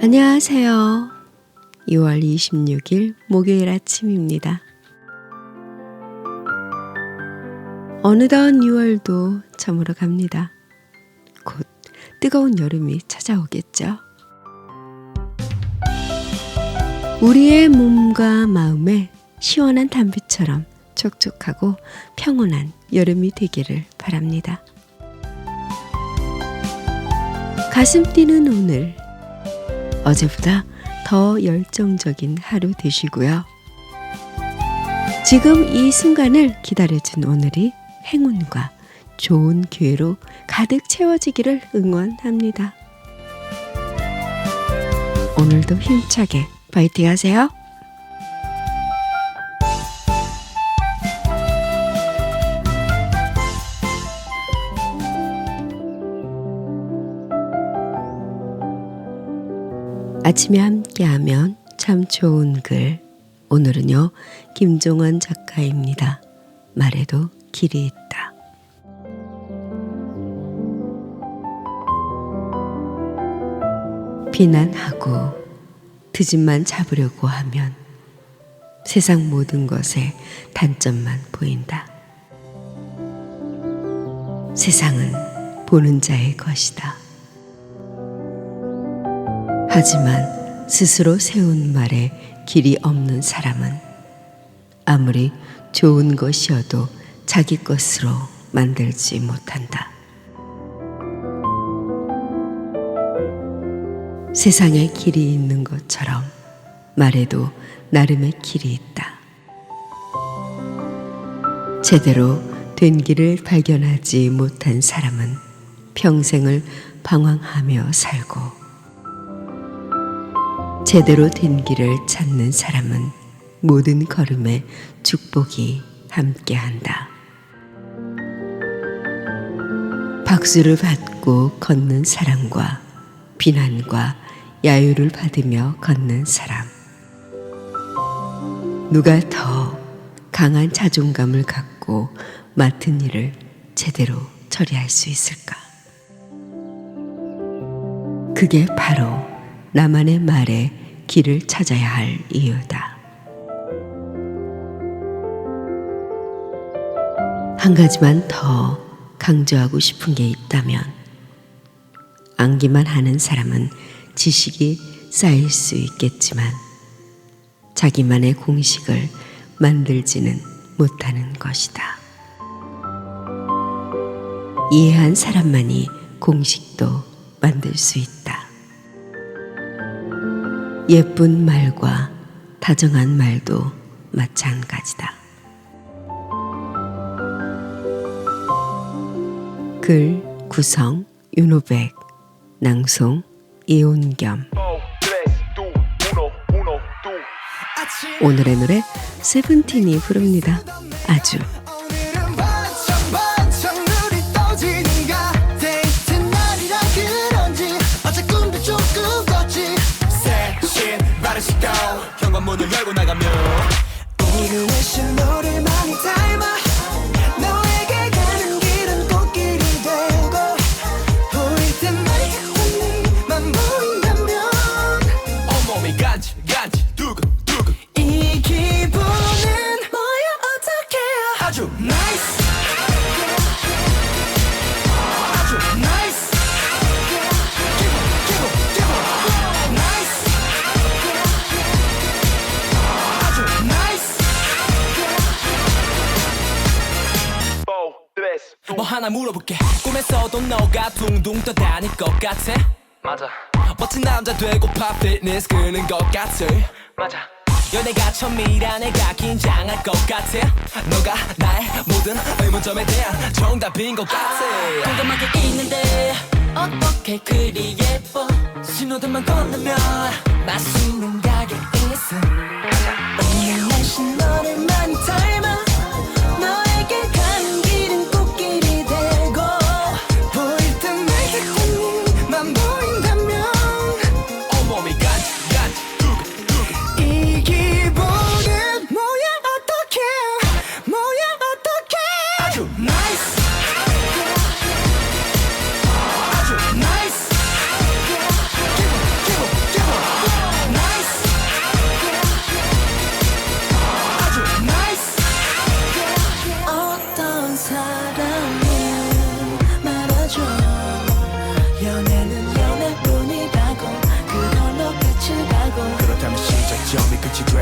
안녕하세요. 2월 26일 목요일 아침입니다. 어느덧 6월도 저물어 갑니다. 곧 뜨거운 여름이 찾아오겠죠. 우리의 몸과 마음에 시원한 담비처럼 촉촉하고 평온한 여름이 되기를 바랍니다. 가슴 뛰는 오늘, 어제보다 더 열정적인 하루 되시고요. 지금 이 순간을 기다려준 오늘이 행운과 좋은 기회로 가득 채워지기를 응원합니다. 오늘도 힘차게 파이팅 하세요. 아침에 함께하면 참 좋은 글. 오늘은요, 김종원 작가입니다. 말에도 길이 있다. 비난하고 드집만 잡으려고 하면 세상 모든 것에 단점만 보인다. 세상은 보는 자의 것이다. 하지만 스스로 세운 말에 길이 없는 사람은 아무리 좋은 것이어도 자기 것으로 만들지 못한다. 세상에 길이 있는 것처럼 말에도 나름의 길이 있다. 제대로 된 길을 발견하지 못한 사람은 평생을 방황하며 살고 제대로 된 길을 찾는 사람은 모든 걸음에 축복이 함께한다. 박수를 받고 걷는 사람과 비난과 야유를 받으며 걷는 사람. 누가 더 강한 자존감을 갖고 맡은 일을 제대로 처리할 수 있을까? 그게 바로 나만의 말에 길을 찾아야 할 이유다. 한 가지만 더 강조하고 싶은 게 있다면, 암기만 하는 사람은 지식이 쌓일 수 있겠지만, 자기만의 공식을 만들지는 못하는 것이다. 이해한 사람만이 공식도 만들 수 있다. 예쁜 말과 다정한 말도 마찬가지다. 글 구성 윤호백 낭송 이온겸 오늘의 노래 세븐틴이 부릅니다. 아주 현관문을 열고 나가면 오늘은 내신 뭐 하나 물어볼게. 꿈에서도 너가 둥둥 떠다닐 것 같아? 맞아. 멋진 남자 되고파 피트니스 끄는 것 같아? 맞아. 연애가 처음이라 내가 긴장할 것 같아? 너가 나의 모든 의문점에 대한 정답인 것 같아. 궁금하게 있는데 어떻게 그리 예뻐? 신호등만 건너면 맛있는 가게 있어 오늘 날씨 너를 많이 닮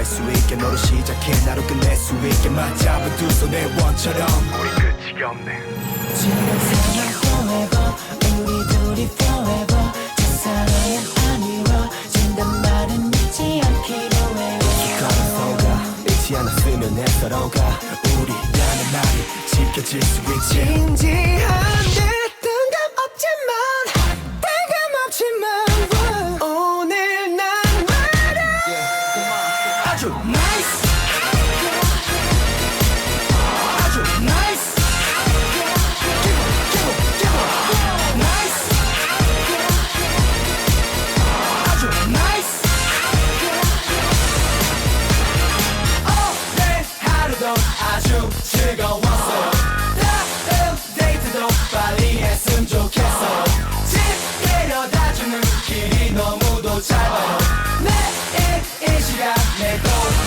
수 있게 너로 시작해. 나로 끝낼 수 있게 맞잡은 두 손의 원처럼. 우리 끝이 없네. 지금 사랑 forever 우리 둘이 forever. 첫사랑은 안 이루어진단 말은 잊지 않기로 해. 걸어서가 잊지 않았으면 해 서로가. 우리 라는 말이 지켜질 수 있지. 진지한데 아주 즐거웠어 다음 데이트도 빨리 했으면 좋겠어. 집 데려다주는 길이 너무도 짧아요 매일 이 시간 내거